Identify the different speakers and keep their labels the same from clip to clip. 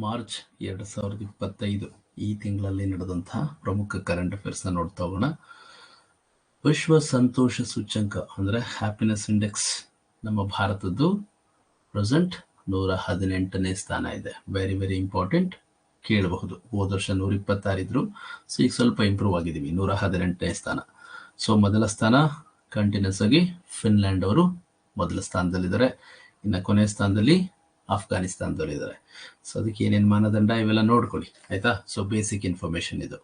Speaker 1: March ಎರಡು ಸಾವಿರದ ಇಪ್ಪತ್ತೈದು ಈ ತಿಂಗಳಲ್ಲಿ ನಡೆದಂತಹ ಪ್ರಮುಖ ಕರೆಂಟ್ ಅಫೇರ್ಸ್ನ ನೋಡ್ತಾ ಹೋಗೋಣ. ವಿಶ್ವ ಸಂತೋಷ ಸೂಚ್ಯಂಕ ಅಂದರೆ ಹ್ಯಾಪಿನೆಸ್ ಇಂಡೆಕ್ಸ್ ನಮ್ಮ ಭಾರತದ್ದು ಪ್ರೆಸೆಂಟ್ ನೂರ ಹದಿನೆಂಟನೇ ಸ್ಥಾನ ಇದೆ. ವೆರಿ ವೆರಿ ಇಂಪಾರ್ಟೆಂಟ್ ಕೇಳಬಹುದು. ಹೋದ ವರ್ಷ ನೂರ ಇಪ್ಪತ್ತಾರಿದ್ರು ಸೊ ಈಗ ಸ್ವಲ್ಪ ಇಂಪ್ರೂವ್ ಆಗಿದ್ದೀವಿ. ನೂರ ಹದಿನೆಂಟನೇ ಸ್ಥಾನ. ಸೊ ಮೊದಲ ಸ್ಥಾನ ಕಂಟಿನ್ಯೂಸ್ ಆಗಿ ಫಿನ್ಲ್ಯಾಂಡ್ ಅವರು ಮೊದಲ ಸ್ಥಾನದಲ್ಲಿದ್ದಾರೆ. ಇನ್ನು ಕೊನೆಯ ಸ್ಥಾನದಲ್ಲಿ ಅಫ್ಘಾನಿಸ್ತಾನದಲ್ಲಿದ್ದಾರೆ ಸೊ ಅದಕ್ಕೆ ಏನೇನು ಮಾನದಂಡ? ಇವೆಲ್ಲ ನೋಡ್ಕೊಳ್ಳಿ, ಆಯ್ತಾ? ಸೊ ಬೇಸಿಕ್ ಇನ್ಫಾರ್ಮೇಶನ್ ಇದು.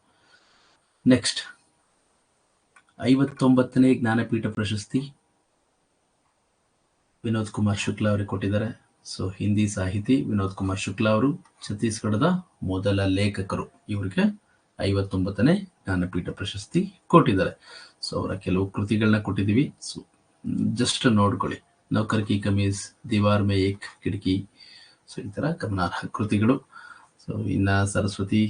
Speaker 1: ನೆಕ್ಸ್ಟ್ ಐವತ್ತೊಂಬತ್ತನೇ ಜ್ಞಾನಪೀಠ ಪ್ರಶಸ್ತಿ ವಿನೋದ್ ಕುಮಾರ್ ಶುಕ್ಲಾ ಅವರಿಗೆ ಕೊಟ್ಟಿದ್ದಾರೆ. ಸೊ ಹಿಂದಿ ಸಾಹಿತಿ ವಿನೋದ್ ಕುಮಾರ್ ಶುಕ್ಲಾ ಅವರು, ಛತ್ತೀಸ್ಗಢದ ಮೊದಲ ಲೇಖಕರು ಇವರಿಗೆ ಐವತ್ತೊಂಬತ್ತನೇ ಜ್ಞಾನಪೀಠ ಪ್ರಶಸ್ತಿ ಕೊಟ್ಟಿದ್ದಾರೆ. ಸೊ ಅವರ ಕೆಲವು ಕೃತಿಗಳನ್ನ ಕೊಟ್ಟಿದ್ದೀವಿ. ಸೊ ಜಸ್ಟ್ ನೋಡ್ಕೊಳ್ಳಿ. ನೌಕರ್ ಕಿ ಕಮೀಸ್, ದಿವಾರ್ ಮೇ ಏಕ್ ಕಿಟಕಿ ಸೊ ಈ ಥರ ಗಮನಾರ್ಹ ಕೃತಿಗಳು. ಸೊ ಇನ್ನು ಸರಸ್ವತಿ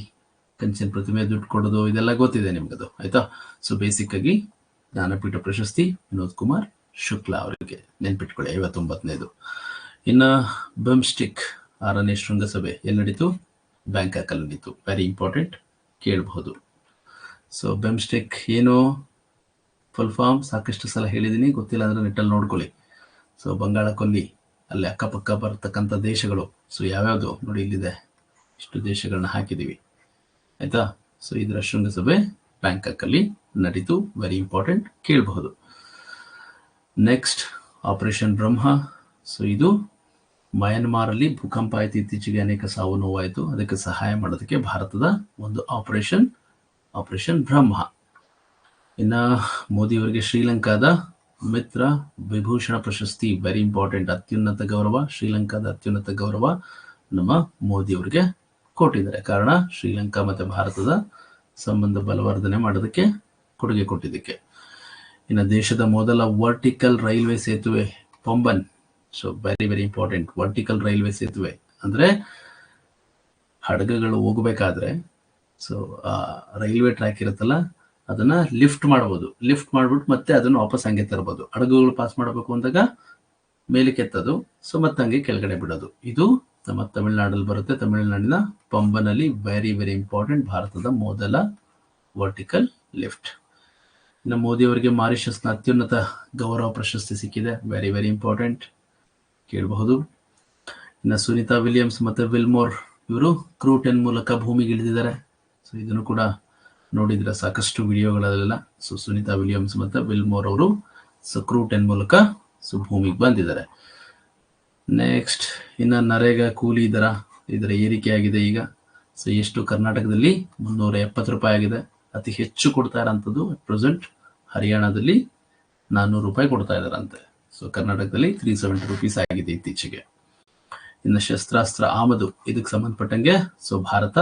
Speaker 1: ಕಂಚಿನ ಪ್ರತಿಮೆ ದುಡ್ಡು ಕೊಡೋದು, ಇದೆಲ್ಲ ಗೊತ್ತಿದೆ ನಿಮ್ಗದು, ಆಯ್ತಾ? ಸೊ ಬೇಸಿಕ್ ಆಗಿ ಜ್ಞಾನಪೀಠ ಪ್ರಶಸ್ತಿ ವಿನೋದ್ ಕುಮಾರ್ ಶುಕ್ಲಾ ಅವರಿಗೆ ನೆನ್ಪಿಟ್ಕೊಳ್ಳಿ, ಐವತ್ತೊಂಬತ್ತನೇದು. ಇನ್ನು ಬಿಮ್ಸ್ಟಿಕ್ ಆರನೇ ಶೃಂಗಸಭೆ ಎಲ್ಲಿ ನಡೀತು? ಬ್ಯಾಂಕಾಕಲ್ಲಿ ನಡೀತು. ವೆರಿ ಇಂಪಾರ್ಟೆಂಟ್ ಕೇಳಬಹುದು. ಸೊ ಬೆಮ್ಸ್ಟೆಕ್ ಏನು ಫುಲ್ ಫಾರ್ಮ್ ಸಾಕಷ್ಟು ಸಲ ಹೇಳಿದ್ದೀನಿ ಗೊತ್ತಿಲ್ಲ ಅಂದ್ರೆ ನೆಟ್ಟಲ್ಲಿ ನೋಡ್ಕೊಳ್ಳಿ. ಸೊ ಬಂಗಾಳ ಕೊಲ್ಲಿ ಅಲ್ಲಿ ಅಕ್ಕಪಕ್ಕ ಬರತಕ್ಕಂಥ ದೇಶಗಳು, ಸೊ ಯಾವ್ಯಾವುದು ನೋಡಿ ಇಲ್ಲಿದೆ. ಇಷ್ಟು ದೇಶಗಳನ್ನ ಹಾಕಿದ್ದೀವಿ. ಆಯ್ತಾ? ಸೊ ಇದರ ಶೃಂಗಸಭೆ ಬ್ಯಾಂಕಾಕಲ್ಲಿ ನಡೀತು ವೆರಿ ಇಂಪಾರ್ಟೆಂಟ್ ಕೇಳಬಹುದು. ನೆಕ್ಸ್ಟ್ ಆಪರೇಷನ್ ಬ್ರಹ್ಮ ಸೊ ಇದು ಮಯನ್ಮಾರಲ್ಲಿ ಭೂಕಂಪ ಆಯ್ತು, ಇತ್ತೀಚೆಗೆ ಅನೇಕ ಸಾವು ನೋವಾಯಿತು. ಅದಕ್ಕೆ ಸಹಾಯ ಮಾಡೋದಕ್ಕೆ ಭಾರತದ ಒಂದು ಆಪರೇಷನ್ ಆಪರೇಷನ್ ಬ್ರಹ್ಮ ಇನ್ನ ಮೋದಿ ಅವರಿಗೆ ಶ್ರೀಲಂಕಾದ ಮಿತ್ರ, ವಿಭೂಷಣ ಪ್ರಶಸ್ತಿ ವೆರಿ ಇಂಪಾರ್ಟೆಂಟ್ ಅತ್ಯುನ್ನತ ಗೌರವ, ಶ್ರೀಲಂಕಾದ ಅತ್ಯುನ್ನತ ಗೌರವ ನಮ್ಮ ಮೋದಿ ಅವರಿಗೆ ಕೊಟ್ಟಿದ್ದಾರೆ. ಕಾರಣ, ಶ್ರೀಲಂಕಾ ಮತ್ತೆ ಭಾರತದ ಸಂಬಂಧ ಬಲವರ್ಧನೆ ಮಾಡೋದಕ್ಕೆ, ಕೊಡುಗೆ ಕೊಟ್ಟಿದ್ದಕ್ಕೆ. ಇನ್ನು ದೇಶದ ಮೊದಲ ವರ್ಟಿಕಲ್ ರೈಲ್ವೆ ಸೇತುವೆ, Pamban. So very very important vertical railway ಸೇತುವೆ. ಅಂದ್ರೆ, ಹಡಗುಗಳು ಹೋಗಬೇಕಾದ್ರೆ ಸೊ ರೈಲ್ವೆ ಟ್ರ್ಯಾಕ್ ಇರುತ್ತಲ್ಲ ಅದನ್ನ ಲಿಫ್ಟ್ ಮಾಡಬಹುದು. ಲಿಫ್ಟ್ ಮಾಡ್ಬಿಟ್ಟು ಮತ್ತೆ ಅದನ್ನ ವಾಪಸ್ ಹಂಗೆ ತರಬಹುದು ಹಡಗುಗಳು ಪಾಸ್ ಮಾಡಬೇಕು ಅಂದಾಗ ಮೇಲೆ ಕೆತ್ತದು. ಸೊ ಮತ್ತೆ ಹಂಗೆ ಕೆಳಗಡೆ ಬಿಡೋದು. ಇದು ನಮ್ಮ ತಮಿಳುನಾಡಲ್ಲಿ ಬರುತ್ತೆ. ತಮಿಳುನಾಡಿನ ಪಂಬನಲ್ಲಿ ವೆರಿ ವೆರಿ ಇಂಪಾರ್ಟೆಂಟ್ ಭಾರತದ ಮೊದಲ ವರ್ಟಿಕಲ್ ಲಿಫ್ಟ್ ಇನ್ನು ಮೋದಿ ಅವರಿಗೆ ಮಾರಿಷಸ್ನ ಅತ್ಯುನ್ನತ ಗೌರವ ಪ್ರಶಸ್ತಿ ಸಿಕ್ಕಿದೆ. ವೆರಿ ವೆರಿ ಇಂಪಾರ್ಟೆಂಟ್ ಕೇಳಬಹುದು. ಇನ್ನು ಸುನೀತಾ ವಿಲಿಯಮ್ಸ್ ಮತ್ತೆ ವಿಲ್ಮೋರ್ ಇವರು ಕ್ರೂ ಟೆನ್ ಮೂಲಕ ಭೂಮಿಗೆ ಇಳಿದಿದ್ದಾರೆ ಸೊ ಇದನ್ನು ಕೂಡ ನೋಡಿದ್ರೆ ಸಾಕಷ್ಟು ವಿಡಿಯೋಗಳಲ್ಲೆಲ್ಲ ಸೊ ಸುನೀತಾ ವಿಲಿಯಮ್ಸ್ ಮತ್ತೆ ವಿಲ್ಮೋರ್ ಅವರು ಸಕ್ರೂ ಕ್ರೂ ಟೆನ್ ಮೂಲಕ ಸೊ ಭೂಮಿಗೆ ಬಂದಿದ್ದಾರೆ. ನೆಕ್ಸ್ಟ್ ಇನ್ನು ನರೇಗಾ ಕೂಲಿ ದರ, ಇದರ ಏರಿಕೆ ಆಗಿದೆ ಈಗ. ಸೊ ಎಷ್ಟು ಕರ್ನಾಟಕದಲ್ಲಿ? ಮುನ್ನೂರ ಎಪ್ಪತ್ತು ರೂಪಾಯಿ ಆಗಿದೆ. ಅತಿ ಹೆಚ್ಚು ಕೊಡ್ತಾ ಇರೋಂಥದ್ದು ಪ್ರೆಸೆಂಟ್ ಹರಿಯಾಣದಲ್ಲಿ ನಾನ್ನೂರು ರೂಪಾಯಿ ಕೊಡ್ತಾ ಇದ್ದಾರಂತೆ. ಸೊ ಕರ್ನಾಟಕದಲ್ಲಿ ತ್ರೀ ಸೆವೆಂಟಿ ರುಪೀಸ್ ಆಗಿದೆ ಇತ್ತೀಚೆಗೆ. ಇನ್ನು ಶಸ್ತ್ರಾಸ್ತ್ರ ಆಮದು, ಇದಕ್ಕೆ ಸಂಬಂಧಪಟ್ಟಂಗೆ ಸೊ ಭಾರತ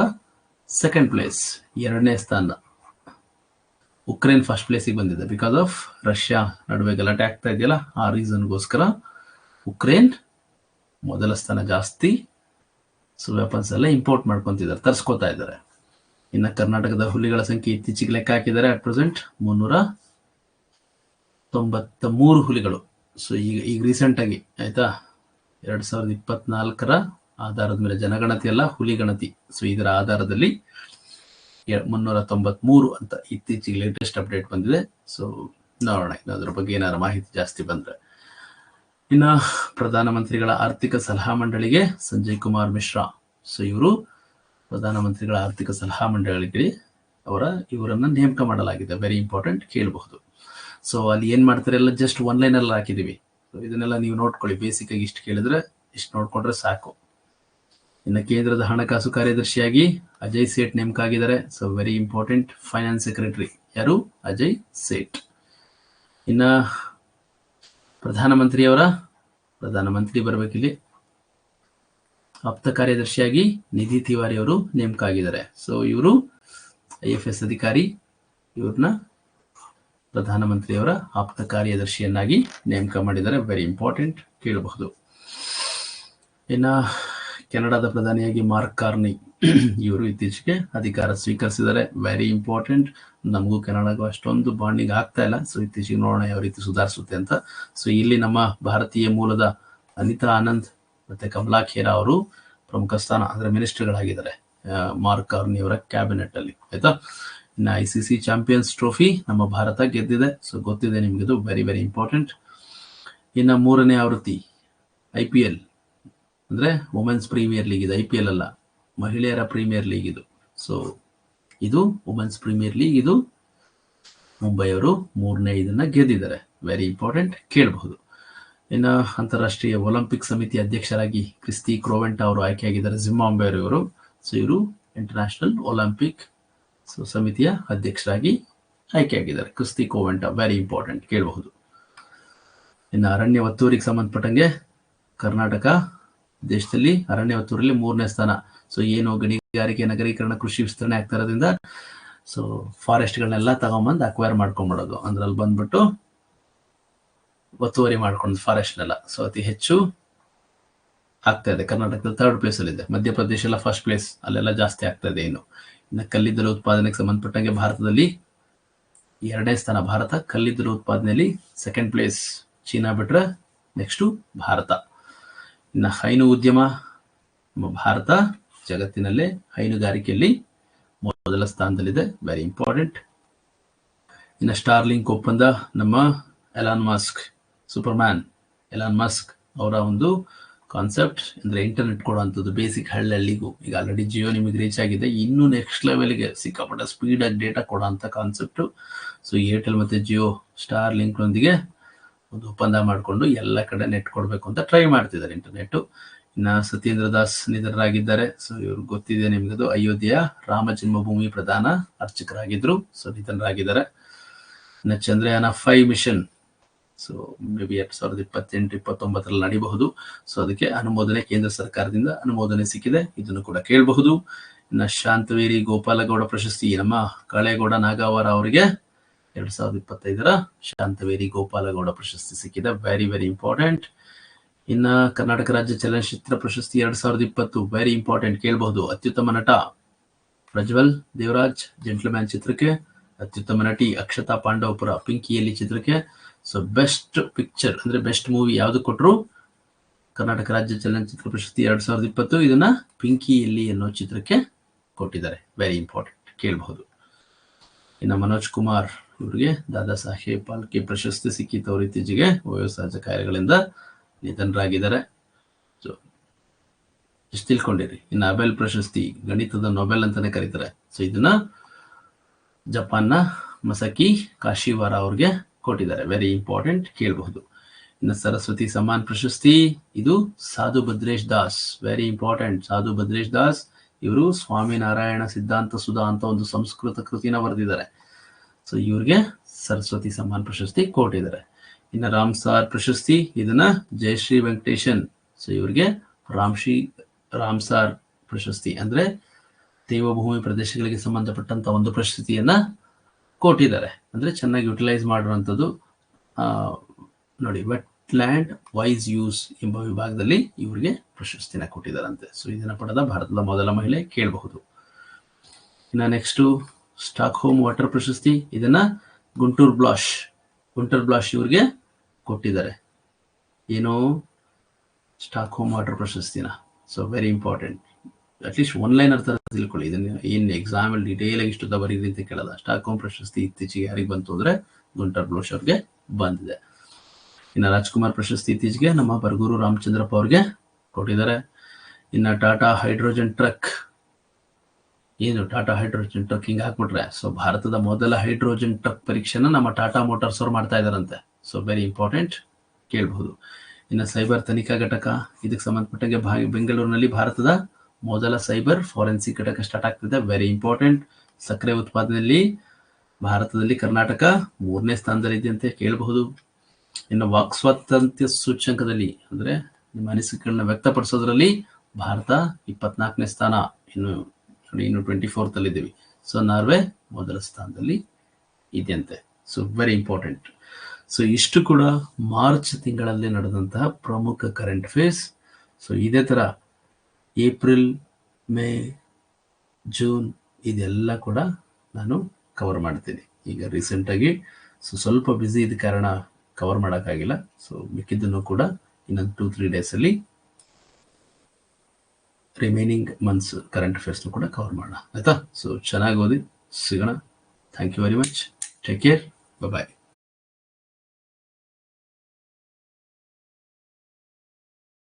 Speaker 1: ಸೆಕೆಂಡ್ ಪ್ಲೇಸ್ ಎರಡನೇ ಸ್ಥಾನ. ಉಕ್ರೇನ್ ಫಸ್ಟ್ ಪ್ಲೇಸಿಗೆ ಬಂದಿದೆ. ಬಿಕಾಸ್ ಆಫ್ ರಷ್ಯಾ ನಡುವೆ ಗಲಾಟೆ ಆಗ್ತಾ ಇದೆಯಲ್ಲ, ಆ ರೀಸನ್ಗೋಸ್ಕರ ಉಕ್ರೇನ್ ಮೊದಲ ಸ್ಥಾನ ಜಾಸ್ತಿ. ಸೊ ವೆಪನ್ಸ್ ಎಲ್ಲ ಇಂಪೋರ್ಟ್ ಮಾಡ್ಕೊತಿದ್ದಾರೆ, ತರಿಸ್ಕೋತಾ ಇದ್ದಾರೆ. ಇನ್ನು ಕರ್ನಾಟಕದ ಹುಲಿಗಳ ಸಂಖ್ಯೆ ಇತ್ತೀಚೆಗೆ ಲೆಕ್ಕ ಹಾಕಿದ್ದಾರೆ ಅಟ್ ಪ್ರೆಸೆಂಟ್ ಮುನ್ನೂರ ತೊಂಬತ್ತ ಮೂರು ಹುಲಿಗಳು. ಸೊ ಈಗ ಈಗ ರೀಸೆಂಟ್ ಆಗಿ, ಆಯ್ತಾ? ಎರಡ್ ಸಾವಿರದ ಇಪ್ಪತ್ನಾಲ್ಕರ ಆಧಾರದ ಮೇಲೆ ಜನಗಣತಿ ಅಲ್ಲ ಹುಲಿ ಗಣತಿ ಸೊ ಇದರ ಆಧಾರದಲ್ಲಿ ಮುನ್ನೂರ ತೊಂಬತ್ಮೂರು ಅಂತ ಇತ್ತೀಚೆಗೆ ಲೇಟೆಸ್ಟ್ ಅಪ್ಡೇಟ್ ಬಂದಿದೆ. ಸೊ ನೋಡೋಣ. ಇನ್ನು ಅದ್ರ ಬಗ್ಗೆ ಏನಾರ ಮಾಹಿತಿ ಜಾಸ್ತಿ ಬಂದ್ರೆ. ಇನ್ನ ಪ್ರಧಾನಮಂತ್ರಿಗಳ ಆರ್ಥಿಕ ಸಲಹಾ ಮಂಡಳಿಗೆ ಸಂಜಯ್ ಕುಮಾರ್ ಮಿಶ್ರಾ. ಸೊ ಇವರು ಪ್ರಧಾನಮಂತ್ರಿಗಳ ಆರ್ಥಿಕ ಸಲಹಾ ಮಂಡಳಿಗೆ ಅವರ, ಇವರನ್ನ ನೇಮಕ ಮಾಡಲಾಗಿದೆ. ವೆರಿ ಇಂಪಾರ್ಟೆಂಟ್ ಕೇಳಬಹುದು. ಸೊ ಅಲ್ಲಿ ಏನ್ ಮಾಡ್ತಾರೆ? ಎಲ್ಲ ಜಸ್ಟ್ ಒನ್ ಲೈನ್ ಅಲ್ಲಿ ಹಾಕಿದೀವಿ ಇದನ್ನೆಲ್ಲ ನೀವು ನೋಡ್ಕೊಳ್ಳಿ. ಬೇಸಿಕ್ ಆಗಿ ಇಷ್ಟು ಕೇಳಿದ್ರೆ, ಇಷ್ಟು ನೋಡ್ಕೊಂಡ್ರೆ ಸಾಕು. ಇನ್ನು ಕೇಂದ್ರದ ಹಣಕಾಸು ಕಾರ್ಯದರ್ಶಿಯಾಗಿ ಅಜಯ್ ಸೇಠ್ ನೇಮಕ ಆಗಿದ್ದಾರೆ so very important finance secretary ಯಾರು? ಅಜಯ್ ಸೇಠ್. ಇನ್ನ ಪ್ರಧಾನಮಂತ್ರಿಯವರ, ಪ್ರಧಾನಮಂತ್ರಿ ಬರಬೇಕಿಲ್ಲಿ. ಆಪ್ತ ಕಾರ್ಯದರ್ಶಿಯಾಗಿ ನಿಧಿ ತಿವಾರಿ ಅವರು ನೇಮಕ ಆಗಿದ್ದಾರೆ ಸೊ ಇವರು ಐ ಎಫ್ ಎಸ್ ಅಧಿಕಾರಿ, ಇವ್ರನ್ನ ಪ್ರಧಾನಮಂತ್ರಿಯವರ ಆಪ್ತ ಕಾರ್ಯದರ್ಶಿಯನ್ನಾಗಿ ನೇಮಕ ಮಾಡಿದ್ದಾರೆ. ವೆರಿ ಇಂಪಾರ್ಟೆಂಟ್ ಕೇಳಬಹುದು. ಇನ್ನ ಕೆನಡಾದ ಪ್ರಧಾನಿಯಾಗಿ ಮಾರ್ಕ್ ಕಾರ್ನಿ ಇವರು ಇತ್ತೀಚೆಗೆ ಅಧಿಕಾರ ಸ್ವೀಕರಿಸಿದ್ದಾರೆ. ವೆರಿ ಇಂಪಾರ್ಟೆಂಟ್ ನಮಗೂ ಕೆನಡಾಗೂ ಅಷ್ಟೊಂದು ಬಾಂಡಿಂಗ್ ಆಗ್ತಾ ಇಲ್ಲ. ಸೊ ಇತ್ತೀಚೆಗೆ ನೋಡೋಣ ಯಾವ ರೀತಿ ಸುಧಾರಿಸುತ್ತೆ ಅಂತ. ಸೊ ಇಲ್ಲಿ ನಮ್ಮ ಭಾರತೀಯ ಮೂಲದ ಅನಿತಾ ಆನಂದ್ ಮತ್ತೆ ಕಮಲಾ ಖೇರಾ ಅವರು ಪ್ರಮುಖ ಸ್ಥಾನ, ಅಂದ್ರೆ ಮಿನಿಸ್ಟರ್ಗಳಾಗಿದ್ದಾರೆ ಮಾರ್ಕ್ ಕಾರ್ನಿ ಅವರ ಕ್ಯಾಬಿನೆಟ್ ಅಲ್ಲಿ, ಆಯ್ತಾ? ಇನ್ನು I C C champions trophy ನಮ್ಮ ಭಾರತ ಗೆದ್ದಿದೆ. ಸೊ ಗೊತ್ತಿದೆ ನಿಮಗಿದು. ವೆರಿ ವೆರಿ ಇಂಪಾರ್ಟೆಂಟ್ ಇನ್ನು ಮೂರನೇ ಆವೃತ್ತಿ ಐ ಪಿ ಎಲ್ ಅಂದ್ರೆ ವುಮೆನ್ಸ್ ಪ್ರೀಮಿಯರ್ ಲೀಗ್ ಇದು ಐ ಪಿ ಎಲ್ ಅಲ್ಲ, ಮಹಿಳೆಯರ ಪ್ರೀಮಿಯರ್ ಲೀಗ್ ಇದು. ಸೊ ಇದು ವುಮೆನ್ಸ್ ಪ್ರೀಮಿಯರ್ ಲೀಗ್ ಇದು ಮುಂಬೈ ಅವರು ಮೂರನೇ ಇದನ್ನ ಗೆದ್ದಿದ್ದಾರೆ. ವೆರಿ ಇಂಪಾರ್ಟೆಂಟ್ ಕೇಳಬಹುದು. ಇನ್ನು ಅಂತಾರಾಷ್ಟ್ರೀಯ ಒಲಿಂಪಿಕ್ ಸಮಿತಿ ಅಧ್ಯಕ್ಷರಾಗಿ ಕ್ರಿಸ್ತಿ ಕ್ರೋವೆಂಟ್ ಅವರು ಆಯ್ಕೆಯಾಗಿದ್ದಾರೆ ಜಿಂಬಾಂಬೆ ಇವರು ಸೊ ಇವರು ಇಂಟರ್ನ್ಯಾಷನಲ್ ಒಲಿಂಪಿಕ್ ಸೊ ಸಮಿತಿಯ ಅಧ್ಯಕ್ಷರಾಗಿ ಆಯ್ಕೆಯಾಗಿದ್ದಾರೆ. ಕ್ರಿಸ್ತಿ ಕೋವೆಂಟ ವೆರಿ ಇಂಪಾರ್ಟೆಂಟ್ ಕೇಳಬಹುದು. ಇನ್ನು ಅರಣ್ಯ ಒತ್ತೂರಿಗೆ ಸಂಬಂಧಪಟ್ಟಂಗೆ ಕರ್ನಾಟಕ ದೇಶದಲ್ಲಿ ಅರಣ್ಯ ಮೂರನೇ ಸ್ಥಾನ. ಸೊ ಏನು ಗಣಿಗಾರಿಕೆ, ನಗರೀಕರಣ, ಕೃಷಿ ವಿಸ್ತರಣೆ ಆಗ್ತಾ ಇರೋದ್ರಿಂದ ಸೊ ಫಾರೆಸ್ಟ್ಗಳನ್ನೆಲ್ಲ ತಗೊಂಬಂದು ಅಕ್ವೈರ್ ಮಾಡ್ಕೊಂಡ್ಬಿಡೋದು ಅಂದ್ರೆ ಅಲ್ಲಿ ಬಂದ್ಬಿಟ್ಟು ಒತ್ತುವರಿ ಮಾಡ್ಕೊಂಡು ಫಾರೆಸ್ಟ್ನೆಲ್ಲ ಸೊ ಅತಿ ಹೆಚ್ಚು ಆಗ್ತಾ ಇದೆ. ಕರ್ನಾಟಕದಲ್ಲಿ ಥರ್ಡ್ ಪ್ಲೇಸ್ ಅಲ್ಲಿ ಇದೆ ಮಧ್ಯಪ್ರದೇಶ ಎಲ್ಲ ಫಸ್ಟ್ ಪ್ಲೇಸ್ ಅಲ್ಲೆಲ್ಲ ಜಾಸ್ತಿ ಆಗ್ತಾ ಇದೆ ಇನ್ನು. ಇನ್ನು ಕಲ್ಲಿದ್ದಲು ಉತ್ಪಾದನೆಗೆ ಸಂಬಂಧಪಟ್ಟಂಗೆ ಭಾರತದಲ್ಲಿ ಎರಡನೇ ಸ್ಥಾನ. ಭಾರತ ಕಲ್ಲಿದ್ದಲು ಉತ್ಪಾದನೆಯಲ್ಲಿ ಸೆಕೆಂಡ್ ಪ್ಲೇಸ್ ಚೀನಾ ಬಿಟ್ರೆ ನೆಕ್ಸ್ಟು ಭಾರತ. ಇನ್ನು ಹೈನು ಉದ್ಯಮ ನಮ್ಮ ಭಾರತ ಜಗತ್ತಿನಲ್ಲೇ ಹೈನುಗಾರಿಕೆಯಲ್ಲಿ ಮೊದಲ ಸ್ಥಾನದಲ್ಲಿದೆ. ವೆರಿ ಇಂಪಾರ್ಟೆಂಟ್ ಇನ್ನು ಸ್ಟಾರ್ಲಿಂಕ್ ಒಪ್ಪಂದ ನಮ್ಮ Elon Musk superman Elon Musk ಅವರ ಒಂದು ಕಾನ್ಸೆಪ್ಟ್ ಅಂದ್ರೆ ಇಂಟರ್ನೆಟ್ ಕೊಡುವಂಥದ್ದು ಬೇಸಿಕ್ ಹಳ್ಳಿಗೂ ಈಗ ಆಲ್ರೆಡಿ ಜಿಯೋ ನಿಮಗೆ ರೀಚ್ ಆಗಿದೆ. ಇನ್ನೂ ನೆಕ್ಸ್ಟ್ ಲೆವೆಲ್ಗೆ ಸಿಕ್ಕಾಪಟ್ಟ ಸ್ಪೀಡ್ ಆಗಿ ಡೇಟಾ ಕೊಡುವಂತ ಕಾನ್ಸೆಪ್ಟ್ ಸೊ ಏರ್ಟೆಲ್ ಮತ್ತೆ ಜಿಯೋ ಸ್ಟಾರ್ ಲಿಂಕ್ನೊಂದಿಗೆ ಒಂದು ಒಪ್ಪಂದ ಮಾಡಿಕೊಂಡು ಎಲ್ಲ ಕಡೆ ನೆಟ್ ಕೊಡಬೇಕು ಅಂತ ಟ್ರೈ ಮಾಡ್ತಿದ್ದಾರೆ ಇಂಟರ್ನೆಟ್ ಇನ್ನ ಸತ್ಯೇಂದ್ರ ದಾಸ್ ನಿಧನರಾಗಿದ್ದಾರೆ. ಸೊ ಇವ್ರು ಗೊತ್ತಿದೆ ನಿಮಗದು ಅಯೋಧ್ಯೆಯ ರಾಮ ಜನ್ಮಭೂಮಿ ಪ್ರಧಾನ ಅರ್ಚಕರಾಗಿದ್ರು. ಸೊ ನಿಧನರಾಗಿದ್ದಾರೆ. ಇನ್ನು Chandrayaan five mission so maybe ಎರಡ್ ಸಾವಿರದ ಇಪ್ಪತ್ತೆಂಟು, ಇಪ್ಪತ್ತೊಂಬತ್ತರಲ್ಲಿ ನಡೀಬಹುದು. ಸೊ ಅದಕ್ಕೆ ಅನುಮೋದನೆ ಕೇಂದ್ರ ಸರ್ಕಾರದಿಂದ ಅನುಮೋದನೆ ಸಿಕ್ಕಿದೆ. ಇದನ್ನು ಕೂಡ ಕೇಳಬಹುದು. ಇನ್ನ ಶಾಂತವೇರಿ ಗೋಪಾಲಗೌಡ ಪ್ರಶಸ್ತಿ ನಮ್ಮ ಕಾಳೇಗೌಡ ನಾಗಾವರ ಅವರಿಗೆ ಎರಡ್ ಸಾವಿರದ ಇಪ್ಪತ್ತೈದರ ಶಾಂತವೇರಿ ಗೋಪಾಲಗೌಡ ಪ್ರಶಸ್ತಿ ಸಿಕ್ಕಿದೆ. ವೆರಿ ವೆರಿ ಇಂಪಾರ್ಟೆಂಟ್ ಇನ್ನ ಕರ್ನಾಟಕ ರಾಜ್ಯ ಚಲನಚಿತ್ರ ಪ್ರಶಸ್ತಿ ಎರಡ್ ಸಾವಿರದ ಇಪ್ಪತ್ತು. ವೆರಿ ಇಂಪಾರ್ಟೆಂಟ್ ಕೇಳಬಹುದು. ಅತ್ಯುತ್ತಮ ನಟ ಪ್ರಜ್ವಲ್ ದೇವರಾಜ್ ಜೆಂಟ್ಲ್ಮ್ಯಾನ್ ಚಿತ್ರಕ್ಕೆ. ಅತ್ಯುತ್ತಮ ನಟಿ ಅಕ್ಷತಾ ಪಾಂಡವಪುರ ಪಿಂಕಿಯಲ್ಲಿ ಚಿತ್ರಕ್ಕೆ. ಸೊ ಬೆಸ್ಟ್ ಪಿಕ್ಚರ್ ಅಂದ್ರೆ ಬೆಸ್ಟ್ ಮೂವಿ ಯಾವ್ದು ಕೊಟ್ಟರು ಕರ್ನಾಟಕ ರಾಜ್ಯ ಚಲನಚಿತ್ರ ಪ್ರಶಸ್ತಿ ಎರಡ್ ಸಾವಿರದ ಇಪ್ಪತ್ತು. ಇದನ್ನ ಪಿಂಕಿಯಲ್ಲಿ ಅನ್ನೋ ಚಿತ್ರಕ್ಕೆ ಕೊಟ್ಟಿದ್ದಾರೆ. ವೆರಿ ಇಂಪಾರ್ಟೆಂಟ್ ಕೇಳಬಹುದು. ಇನ್ನು ಮನೋಜ್ ಕುಮಾರ್ ಇವರಿಗೆ ದಾದಾ ಸಾಹೇಬ್ ಪಾಲ್ಕೆ ಪ್ರಶಸ್ತಿ ಸಿಕ್ಕಿತ್ತು ಇತ್ತೀಚೆಗೆ ವಯೋಸಹಜ ಕಾರ್ಯಗಳಿಂದ ನಿಧನರಾಗಿದ್ದಾರೆ. ಸೊ ಇಷ್ಟು ತಿಳ್ಕೊಂಡಿರಿ. ಇನ್ನು ನೊಬೆಲ್ ಪ್ರಶಸ್ತಿ ಗಣಿತದ ನೊಬೆಲ್ ಅಂತಾನೆ ಕರೀತಾರೆ. ಸೊ ಇದನ್ನ ಜಪಾನ್ನ ಮಸಕಿ ಕಾಶಿವಾರ ಅವ್ರಿಗೆ ಕೊಟ್ಟಿದ್ದಾರೆ. ವೆರಿ ಇಂಪಾರ್ಟೆಂಟ್ ಕೇಳಬಹುದು. ಇನ್ನು ಸರಸ್ವತಿ ಸಮಾನ್ ಪ್ರಶಸ್ತಿ, ಇದು ಸಾಧು ಭದ್ರೇಶ್ ದಾಸ್. ವೆರಿ ಇಂಪಾರ್ಟೆಂಟ್ ಸಾಧು ಭದ್ರೇಶ್ ದಾಸ್ ಇವರು ಸ್ವಾಮಿನಾರಾಯಣ ಸಿದ್ಧಾಂತ ಸುಧಾ ಅಂತ ಒಂದು ಸಂಸ್ಕೃತ ಕೃತಿನ ಬರೆದಿದ್ದಾರೆ. ಸೊ ಇವ್ರಿಗೆ ಸರಸ್ವತಿ ಸಮ್ಮಾನ್ ಪ್ರಶಸ್ತಿ ಕೊಟ್ಟಿದ್ದಾರೆ. ಇನ್ನು ರಾಮ್ಸಾರ್ ಪ್ರಶಸ್ತಿ, ಇದನ್ನ ಜಯಶ್ರೀ ವೆಂಕಟೇಶನ್ ಸೊ ಇವ್ರಿಗೆ ರಾಮ್ಶ್ರೀ ರಾಮ್ಸಾರ್ ಪ್ರಶಸ್ತಿ ಅಂದ್ರೆ ದೇವಭೂಮಿ ಪ್ರದೇಶಗಳಿಗೆ ಸಂಬಂಧಪಟ್ಟಂತ ಒಂದು ಪ್ರಶಸ್ತಿಯನ್ನ ಕೊಟ್ಟಿದ್ದಾರೆ. ಅಂದ್ರೆ ಚೆನ್ನಾಗಿ ಯುಟಿಲೈಸ್ ಮಾಡಿರುವಂಥದ್ದು ನೋಡಿ ವೆಟ್ ಲ್ಯಾಂಡ್ ವೈಸ್ ಯೂಸ್ ಎಂಬ ವಿಭಾಗದಲ್ಲಿ ಇವರಿಗೆ ಪ್ರಶಸ್ತಿನ ಕೊಟ್ಟಿದ್ದಾರಂತೆ. ಸೊ ಇದನ್ನ ಪಡೆದ ಭಾರತದ ಮೊದಲ ಮಹಿಳೆ ಕೇಳಬಹುದು. ಇನ್ನು ನೆಕ್ಸ್ಟ್ ಸ್ಟಾಕ್ ಹೋಮ್ ವಾಟರ್ ಪ್ರಶಸ್ತಿ ಇದನ್ನ ಗುಂಟೂರ್ ಬ್ಲಾಶ್ ಗುಂಟೂರ್ ಬ್ಲಾಶ್ ಇವ್ರಿಗೆ ಕೊಟ್ಟಿದ್ದಾರೆ. ಏನು? Stockholm water ಪ್ರಶಸ್ತಿನ so very important at least one line ಅರ್ಥ ತಿಳ್ಕೊಳ್ಳಿ. ಇದನ್ನ ಏನು ಎಕ್ಸಾಮ್ ಅಲ್ಲಿ ಡೀಟೇಲ್ ಆಗಿ ಇಷ್ಟು ಬರೀರಿ ಅಂತ ಕೇಳಲ್ಲ. ಸ್ಟಾಕ್ ಹೋಮ್ ಪ್ರಶಸ್ತಿ ಇತ್ತೀಚೆಗೆ ಯಾರಿಗೆ ಬಂತು ಅಂದ್ರೆ ಗುಂಟರ್ ಬ್ಲೋಶ್ ಅವ್ರಿಗೆ ಬಂದಿದೆ. ಇನ್ನು ರಾಜ್ಕುಮಾರ್ ಪ್ರಶಸ್ತಿ ಇತ್ತೀಚೆಗೆ ನಮ್ಮ ಬರಗೂರು ರಾಮಚಂದ್ರಪ್ಪ ಅವ್ರಿಗೆ ಕೊಟ್ಟಿದ್ದಾರೆ. ಇನ್ನು ಟಾಟಾ ಹೈಡ್ರೋಜನ್ ಟ್ರಕ್ ಏನು ಟಾಟಾ ಹೈಡ್ರೋಜನ್ ಟ್ರಕ್ ಹಿಂಗೆ ಹಾಕ್ಬಿಟ್ರೆ? ಸೊ ಭಾರತದ ಮೊದಲ ಹೈಡ್ರೋಜನ್ ಟ್ರಕ್ ಪರೀಕ್ಷೆನ ನಮ್ಮ ಟಾಟಾ ಮೋಟಾರ್ಸ್ ಅವ್ರು ಮಾಡ್ತಾ ಇದಾರಂತೆ. ಸೊ ವೆರಿ ಇಂಪಾರ್ಟೆಂಟ್ ಕೇಳಬಹುದು ಇನ್ನು ಸೈಬರ್ ತನಿಖಾ ಘಟಕ, ಇದಕ್ಕೆ ಸಂಬಂಧಪಟ್ಟಂಗೆ ಬೆಂಗಳೂರಿನಲ್ಲಿ ಭಾರತದ ಮೊದಲ ಸೈಬರ್ ಫಾರೆನ್ಸಿಕ್ ಘಟಕ ಸ್ಟಾರ್ಟ್ ಆಗ್ತಿದೆ. ವೆರಿ ಇಂಪಾರ್ಟೆಂಟ್ ಸಕ್ಕರೆ ಉತ್ಪಾದನೆಯಲ್ಲಿ ಭಾರತದಲ್ಲಿ ಕರ್ನಾಟಕ ಮೂರನೇ ಸ್ಥಾನದಲ್ಲಿದೆ ಅಂತ ಕೇಳಬಹುದು. ಇನ್ನು ವಾಕ್ ಸ್ವಾತಂತ್ರ್ಯ ಸೂಚ್ಯಂಕದಲ್ಲಿ, ಅಂದ್ರೆ ನಿಮ್ಮ ಅನಿಸಿಕೆಗಳನ್ನ ವ್ಯಕ್ತಪಡಿಸೋದ್ರಲ್ಲಿ ಭಾರತ ಇಪ್ಪತ್ನಾಲ್ಕನೇ ಸ್ಥಾನ. ಇನ್ನು ನೋಡಿ ಇನ್ನು ಟ್ವೆಂಟಿ ಫೋರ್ತ್ ಅಲ್ಲಿ ಇದ್ದೀವಿ ಸೊ ನಾರ್ವೆ ಮೊದಲ ಸ್ಥಾನದಲ್ಲಿ ಇದೆಯಂತೆ. ಸೊ ವೆರಿ ಇಂಪಾರ್ಟೆಂಟ್ ಸೊ ಇಷ್ಟು ಕೂಡ ಮಾರ್ಚ್ ತಿಂಗಳಲ್ಲಿ ನಡೆದಂತಹ ಪ್ರಮುಖ ಕರೆಂಟ್ ಅಫೇರ್ಸ್ ಸೊ ಇದೇ ತರ ಏಪ್ರಿಲ್, ಮೇ, ಜೂನ್ ಇದೆಲ್ಲ ಕೂಡ ನಾನು ಕವರ್ ಮಾಡ್ತೀನಿ. ಈಗ ರೀಸೆಂಟಾಗಿ ಸೊ ಸ್ವಲ್ಪ ಬ್ಯುಸಿ ಇದ್ದ ಕಾರಣ ಕವರ್ ಮಾಡೋಕ್ಕಾಗಿಲ್ಲ. ಸೊ ಮಿಕ್ಕಿದ್ದನ್ನು ಕೂಡ ಇನ್ನೊಂದು ಟೂ ತ್ರೀ ಡೇಸಲ್ಲಿ ರಿಮೈನಿಂಗ್ ಮಂತ್ಸ್ ಕರೆಂಟ್ ಅಫೇರ್ಸ್ನು ಕೂಡ ಕವರ್ ಮಾಡೋಣ. ಆಯ್ತಾ? ಸೊ ಚೆನ್ನಾಗಿ ಓದಿ, ಸಿಗೋಣ. Thank you very much take care bye